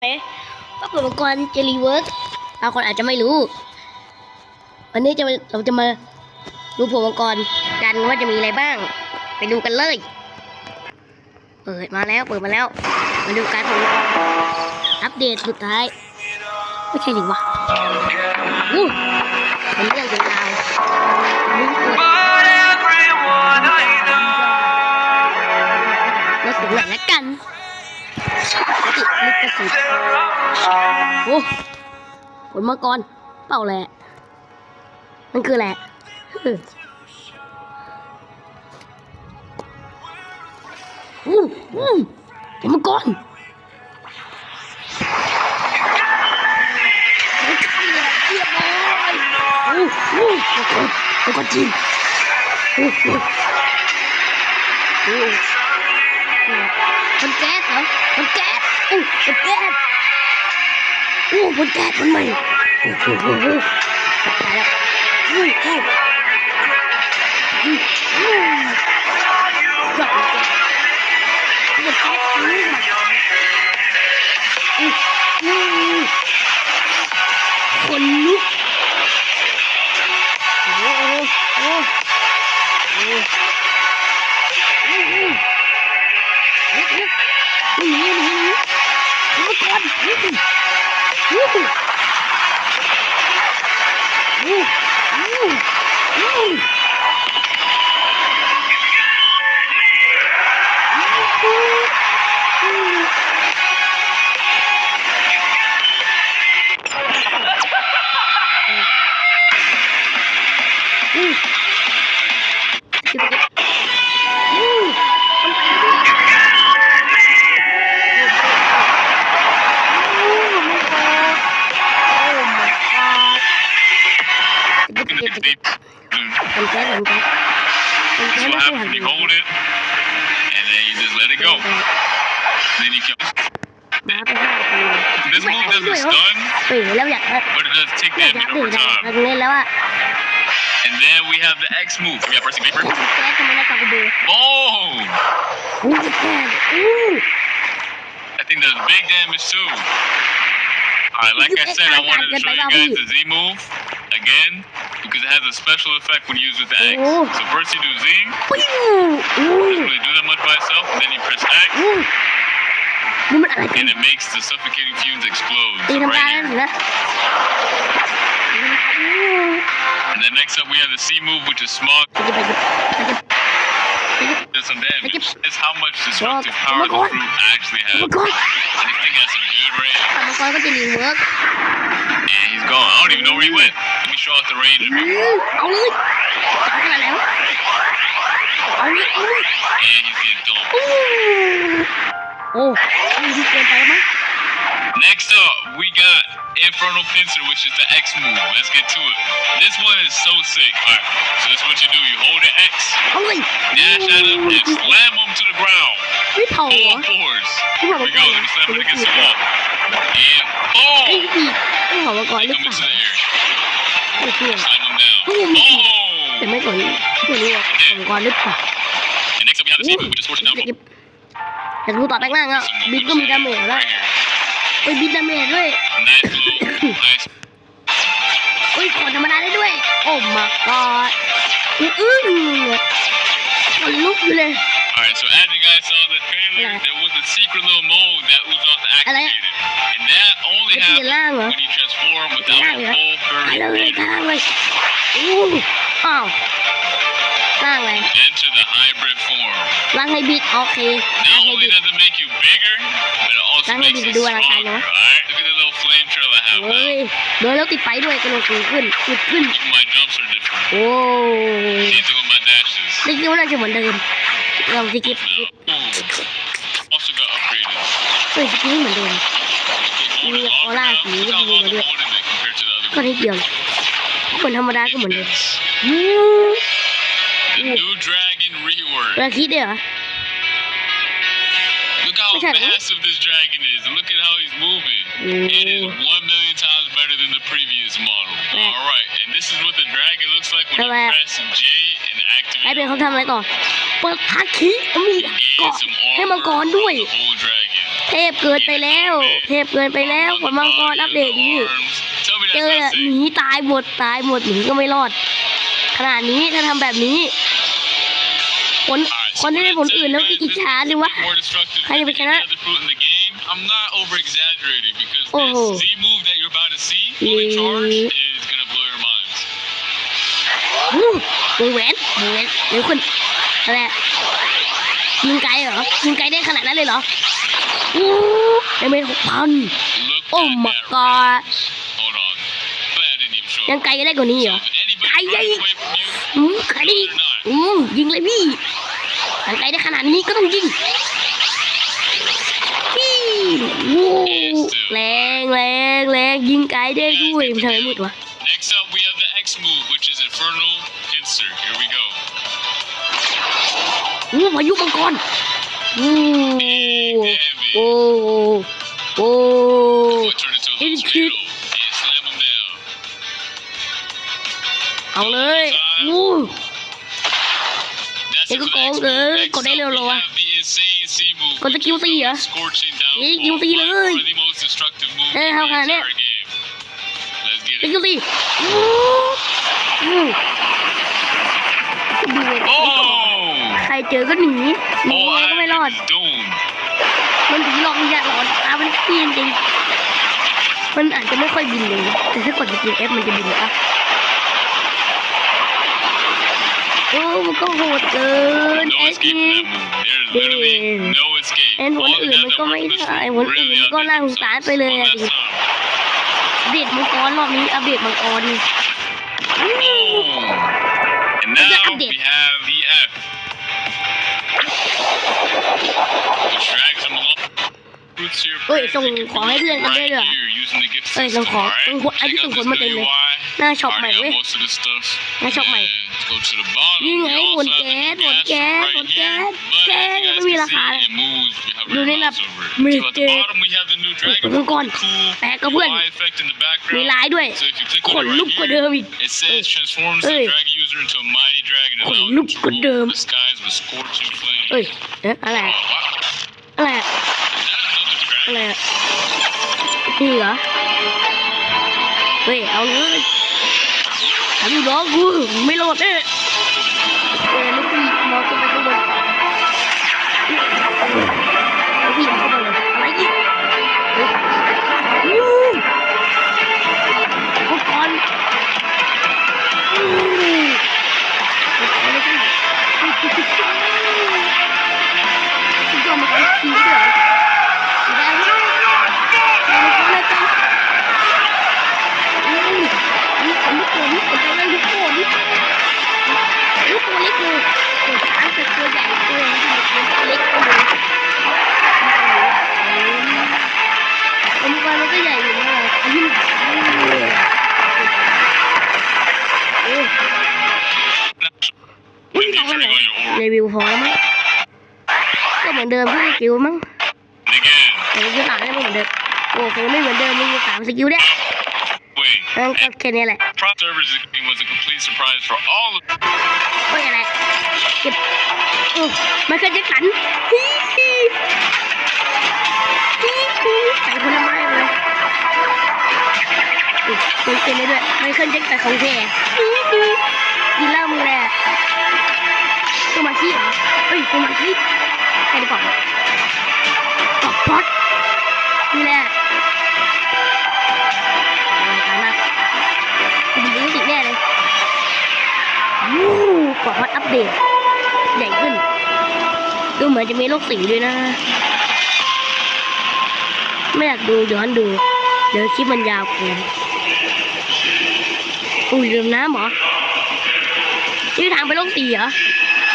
ไหมว่าอุปกรจะรีเวิร์กบางคนอาจจะไม่รู้ วันนี้จะเราจะมาดูผลอุปกรกันว่าจะมีอะไรบ้าง ไปดูกันเลย เปิดมาแล้วเปิดมาแล้ว มาดูการผลอุปกรอัปเดตสุดท้าย ไม่ใช่ดิวะอู้เป็นเรื่องเป็นรา ผลมาก่อนเปล่าแหละ มันคือแหละอู้อู้ผลมาก่อนอู้อู้แล้วก็จริงอู้อู้อู้มันแก๊สเหรอมันแก๊สอู้มันแก๊ส โอ้บนแก๊สมันใหม่โอ้โหอ้โหตายแล้วอุ้ยอุ้ยอุ้ยอุ้ยยอดบนแก๊สบนแก๊สอุ้ยอุ้ยอุ้ยคนลุกโอ้โหโอ้โหโอ้โหโอ้โหโอ้โหหนีหนีหนีหนีก่อนหนี Woo! Woo! Woo! What nó không happens làm when gì. you hold it, and then you just let it go. Then you can. Má phải hai con. This move doesn't stun, ปีแล้วอยาก but it does take อยาก damage ดื่ over ม time. กันเล่นแล้วอะ And then we have the X move. We got Bursting Vapor. แก๊สทำไมน่าตากูดู Boom! อู้แก๊สอู้ That thing does big damage too. Alright, like I said, I wanted to show you guys the Z move again because it has a special effect when used with the X. Oh. So first you do Z, ปิ้วอู้ doesn't really do that much by itself, and then you press X, อู้นี่มันอะไรกัน and it makes the suffocating fumes explode. ตี So น้ำตา right ล here. นะอู้ And then next up we have the C move, which is smog. ไปกินไปกินไปกิน Does some damage. Skip. It's how much destructive Oh, power oh my the God. fruit actually อุป has. กรณ์ And this thing has some good range. อุปกรณ์ก็จะรีเวิร์ก And he's gone. don't even know where he went. We shot off the range. And he's getting dumped. Oh, Next up, we got Infernal Pincer, which is the X move. Let's get to it. This one is so sick. Alright, so this is what you do. You hold the X, Holy dash at him, and slam him to the ground. Four fours. Here we go. Let me slam it against the wall. And boom! พี่ไม่เผามาก่อนห They รือ come เปล่า into the air. ไม่เชื่อ Slam him down. Oh. แต่ Boom! ไม่ก่อนไม่รู้ว่าเผามาก่อนหรือเปล่า And next up, we have the C move, which is Scorching อยาก Downpour. อยากรู้ต่อแปลงล่างอะ Some บิน movement ก็มีดาเมจ shit แล้ว right here. ไปบินดาเมจด้วย Nice little, nice เฮ้ยขอธรรมดาได้ด้วย โอ้ my god อื้ออื้อคนลุกอยู่เลย Alright, so as you guys saw in the trailer, Yeah. there was a secret little mode that Uzoth activated. And that only It's in the line, happens huh? when you transform without line, a huh? full ไป furry เลย feet. กลางเลยอู้ อ้าวล่างเลย Enter the hybrid form. ล่างให้บิดโอเคล่าง Not ให้ only บิด does it make you bigger, but it also Lang makes hindi you dua lang stronger. tayo. Alright, look at the little flame trail I have เฮ้ย now. เดินแล้วติดไฟด้วยกระโดดสูงขึ้นขึ้นขึ้น Even my jumps are different. โอ้ Same thing with my dashes. นี่คิดว่าน่าจะเหมือนเดิมลองสกิปสกิป Boom. Also got upgraded. เฮ้ยสกิปไม่เหมือนเดิม Hold it Yeah, long hola, now. sí, Look yo how long digo, I'm holding it compared to the other ก็นิดเดียวคนธรรมดาก็เหมือนเดิม It's อืม the new dragon rework. เวลาคิดเดี๋ยว Look how What's that, huh? massive this dragon is, and look at how he's moving. It is Mm. one million times better than the previous model. Yeah. All right, and this is what the dragon looks like when you Yeah. press J and ไอ้ activate. เป็นเขาทำอะไรต่อเปิดพักคิมี Gain เกาะ some ให้มังกร armor ด้วย from the whole dragon. เทพเกินไปแล้ว เทพเกินไปแล้วผลมังกรอัปเดตนี้ Tell me เจ that's อ not ห safe. นีตายหมดตายหมดหนีก็ไม่รอด ขนาดนี้ถ้าทำแบบนี้คน Alright, คนที่ได้ผลอื่นแล้วก็อิจฉาสิวะ More destructive How you than making any that? other fruit in the game. I'm not over exaggerating because Oh. this Z move that you're about to see fully Yeah. charged is gonna blow your minds. อู้วงแหวนวงแหวนเร็วขึ้นอะไรอะยิงไกลเหรอยิงไกลได้ขนาดนั้นเลยเหรอ โอ้ได้เมทหกพันโอ้มากอดยังไกลได้กว่านี้เหรอไกลใหญ่อืมไกลด้อีกอืมยิงเลยพี่ยังไกลได้ขนาดนี้ก็ต้องยิงพี่วู้แรงแรงแรงยิงไกลได้ด้วยมันทำไมมืดวะโอู้พายุมังกรอู้ โอ้โอ้ We'll turn into a It little is cute. tornado and slam him down. เอาเลยอู้ That's Ê, it có for the con X kìa, move. Next con đây up, lừa we lừa. have the insane C move, Con which sẽ cứu is gì the hả? Scorching Ê, downfall, cứu gì by nữa? far the most destructive move Ê, in không the hả nè? entire game. Let's get ไป it. กินสิอู้อู้ดูเลย Oh! ใครเจอก็หนีหนี Oh, ยังไงก็ไม่รอด I'm doomed. มันผีหลอกวิญญาณหลอนตามันปีนจริงมันอาจจะไม่ค่อยบินเลยนะแต่ถ้ากดสกิล F มันจะบินปะโอ้มันก็โหดเกิน No เอ็ก escape นี่ from that move. There's literally Yeah. no escape. เอ็นผล All the อื่น guys มัน that ก็ work ไม่ on this ได้ move ผลอื่น really มันก็น่าสงสารไปเลย One อะ last ดิ time. อัปเดตมังกรรอบนี้อัปเดตมังกร Boom. And Is that now update? we have the F. Which drags him along. Roots here, Ôi, friends. xong You can có mấy do đứa it ở đây right rồi à? here using the gift Ôi, xong system, có- alright? xong có- ai Check biết out xong this có mất new tên này. UI. หน้าช็อปใหม่ Already เว้ย got most of this stuff. หน้าช็อปใหม่ And let's go to the bottom. นี่ไง We หม also ด have แก๊ส the หมด gas แก๊ส right หมดแก๊ here. ส But แก๊ as ส you ยัง guys ไม่มี can ราคา see, เลย it moves. We have ดู our ในระดับ mouse over it. มือ So at เจ the อ bottom we have the new เฮ้ย dragon. มังกร Cool แปลกกับเพื่อน UI effect in the มี background. ลายด้วย So if you click ข on น it ลุก right กว่า here, เดิมอีก it says transforms Ê. the dragon user into a mighty dragon Khổ allowing lúc him to của rule đờm. the skies with scorching flame. เอ้ยเอ๊ะอะไร อะไรนี่เหรอเฮ้ยเอาเลยทำอยู่น้องกูไม่รอดแน่เออลูกพี่มองขึ้นไปข้างบน ตัวเล็กเลยตัวช้างตัวใหญ่ตัวตัวเล็กตัวเล็กมังกรมันก็ใหญ่อยู่นะอายุโอ้ When the Không có dragon này. on your aura. รีวิวพอแล้วมั้งก็เหมือนเดิมทุกสกิลมั้ง And again, แต่สกิลต่างกันไม่เหมือนเดิมโอ้โหไม่เหมือนเดิมมีสามสกิลเนี่ย wait. นั่นก็แค่นี้แหละ Prop servers was a complete surprise for all of โอ้ยอะไร เก็บโอ้มันเคยจะขันฮีฮีฮีฮีใส่ผลไม้เลยอุ๊ยเป็นเป็นด้วยไมเคิลแจ็คสันของแท้ฮีฮีกินเหล้ามือแหละตัวมาชีเหรอเอ้ยตัวมาชีใช่หรือเปล่าตอกพอดนี่แหละอะไรกันนะดีลิสิแน่เลยวู้กดฮอตอัปเดต ดูเหมือนจะมีโลกสีด้วยนะ ไม่อยากดูย้อนดู เดี๋ยวคลิปมันยาวเกินอุ้ยลืมน้ำเหรอนี่ทางไปโลกสีเหรอ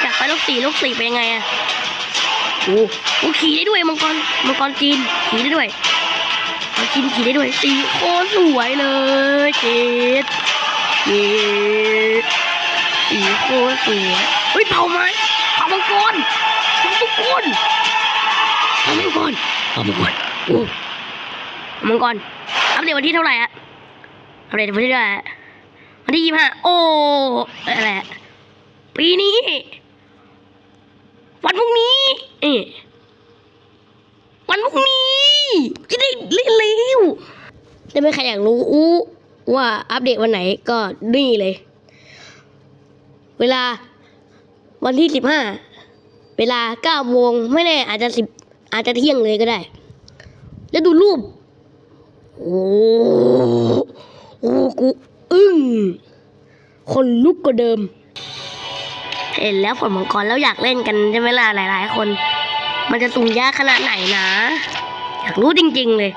อยากไปโลกสีโลกสีเป็นยังไงอะโอ้โหขี่ได้ด้วยมังกรมังกรจีนขี่ได้ด้วยมังกรจีนขี่ได้ด้วยสีโคตรสวยเลยเจ็ดเจ็ดสีโคตรสวยเฮ้ยเผาไหมเผามังกร มังกรเผามังกรเผามังกรโอ้เผามังกรอัปเดตวันที่เท่าไหร่อะอัปเดตวันที่เท่าไหร่วันที่ยี่ห้าโอ้อะไรอะปีนี้วันพรุ่งนี้ เอ๊วันพรุ่งนี้ จะได้เล่นเร็วถ้าไม่ใครอยากรู้อู้ว่าอัปเดตวันไหนก็นี่เลย เวลาวันที่สิบห้า เวลาเก้าโมงไม่แน่อาจจะสิบอาจจะเที่ยงเลยก็ได้ แล้วดูรูป โอ้โอ้กูอึ้งคนลุกกว่าเดิม เห็นแล้วผลมังกรแล้วอยากเล่นกันใช่ไหมล่ะหลาย ๆ คน มันจะสุ่มยากขนาดไหนนะ อยากรู้จริง ๆ เลย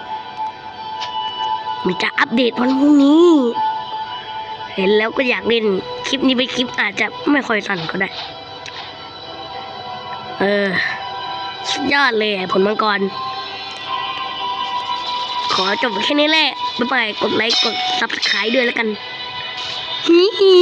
มันจะอัปเดตวันพรุ่งนี้ เห็นแล้วก็อยากเล่น คลิปนี้ไปนคลิปอาจจะไม่ค่อยสั้นก็ได้ เออ สุดยอดเลยผลมังกร ขอจบแค่นี้แหละ บ๊ายบาย กดไลค์ กด subscribe ด้วยแล้วกันฮิฮิ